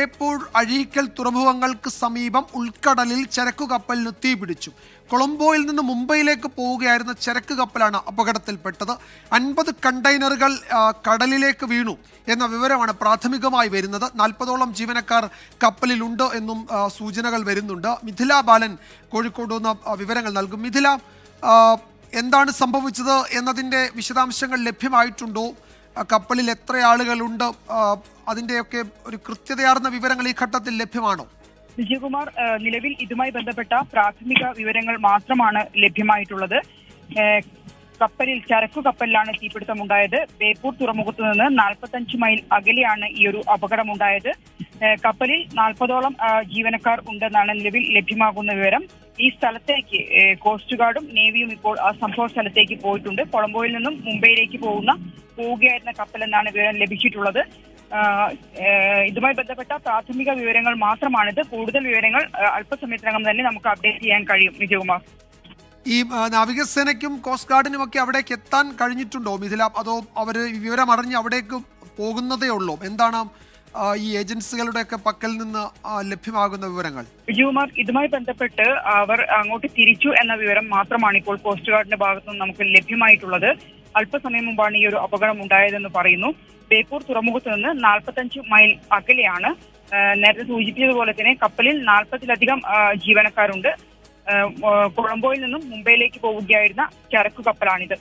ബേപ്പൂർ അഴീക്കൽ തുറമുഖങ്ങൾക്ക് സമീപം ഉൾക്കടലിൽ ചരക്കു കപ്പലിന് തീപിടിച്ചു. കൊളംബോയിൽ നിന്ന് മുംബൈയിലേക്ക് പോവുകയായിരുന്ന ചരക്ക് കപ്പലാണ് അപകടത്തിൽപ്പെട്ടത്. അൻപത് കണ്ടെയ്നറുകൾ കടലിലേക്ക് വീണു എന്ന വിവരമാണ് പ്രാഥമികമായി വരുന്നത്. നാൽപ്പതോളം ജീവനക്കാർ കപ്പലിലുണ്ട് എന്നും സൂചനകൾ വരുന്നുണ്ട്. മിഥില ബാലൻ കോഴിക്കോട് നിന്ന് വിവരങ്ങൾ നൽകും. മിഥില എന്താണ് സംഭവിച്ചത് എന്നതിന്റെ വിശദാംശങ്ങൾ ലഭ്യമായിട്ടുണ്ടോ? കപ്പലിൽ എത്ര ആളുകളുണ്ട്? അതിന്റെയൊക്കെ ഒരു കൃത്യതയാർന്ന വിവരങ്ങൾ ഈ ഘട്ടത്തിൽ ലഭ്യമാണോ? വിജയകുമാർ നിലവിൽ ഇതുമായി ബന്ധപ്പെട്ട പ്രാഥമിക വിവരങ്ങൾ മാത്രമാണ് ലഭ്യമായിട്ടുള്ളത്. കപ്പലിൽ ചരക്കു കപ്പലിലാണ് തീപിടുത്തമുണ്ടായത്. ബേപ്പൂർ തുറമുഖത്ത് നിന്ന് നാൽപ്പത്തഞ്ച് മൈൽ അകലെയാണ് ഈ ഒരു അപകടമുണ്ടായത്. കപ്പലിൽ നാൽപ്പതോളം ജീവനക്കാർ ഉണ്ടെന്നാണ് നിലവിൽ ലഭ്യമാകുന്ന വിവരം. ഈ സ്ഥലത്തേക്ക് കോസ്റ്റ് ഗാർഡും നേവിയും ഇപ്പോൾ ആ സംഭവ സ്ഥലത്തേക്ക് പോയിട്ടുണ്ട്. കൊളംബോയിൽ നിന്നും മുംബൈയിലേക്ക് പോകുന്ന പോവുകയായിരുന്ന കപ്പലെന്നാണ് വിവരം ലഭിച്ചിട്ടുള്ളത്. ഇതുമായി ബന്ധപ്പെട്ട പ്രാഥമിക വിവരങ്ങൾ മാത്രമാണിത്. കൂടുതൽ വിവരങ്ങൾ അല്പസമയത്തിനകം തന്നെ നമുക്ക് അപ്ഡേറ്റ് ചെയ്യാൻ കഴിയും. വിജയകുമാർ. ഈ നാവികസേനയ്ക്കും കോസ്റ്റ് ഗാർഡിനും ഒക്കെ അവിടേക്ക് എത്താൻ കഴിഞ്ഞിട്ടുണ്ടോ? മിഥില അതോ അവർ വിവരം അറിഞ്ഞ് അവിടേക്ക് പോകുന്നതേ ഉള്ളൂ? എന്താണ് ആ, ഏജൻസികളുടെ ഒക്കെ പക്കൽ നിന്ന് ലഭ്യമാകുന്ന വിവരങ്ങൾ? വിജയകുമാർ ഇതുമായി ബന്ധപ്പെട്ട് അവർ അങ്ങോട്ട് തിരിച്ചു എന്ന വിവരം മാത്രമാണ് ഇപ്പോൾ കോസ്റ്റ് ഗാർഡിന്റെ ഭാഗത്തുനിന്ന് നമുക്ക് ലഭ്യമായിട്ടുള്ളത്. അല്പസമയം മുമ്പാണ് ഈ ഒരു അപകടം ഉണ്ടായതെന്ന് പറയുന്നു. ബേപ്പൂർ തുറമുഖത്ത് നിന്ന് നാൽപ്പത്തഞ്ച് മൈൽ അകലെയാണ് നേരത്തെ സൂചിപ്പിച്ചതുപോലെ തന്നെ കപ്പലിൽ നാൽപ്പതിലധികം ജീവനക്കാരുണ്ട്. കൊളംബോയിൽ നിന്നും മുംബൈയിലേക്ക് പോവുകയായിരുന്ന ചരക്കു കപ്പലാണിത്.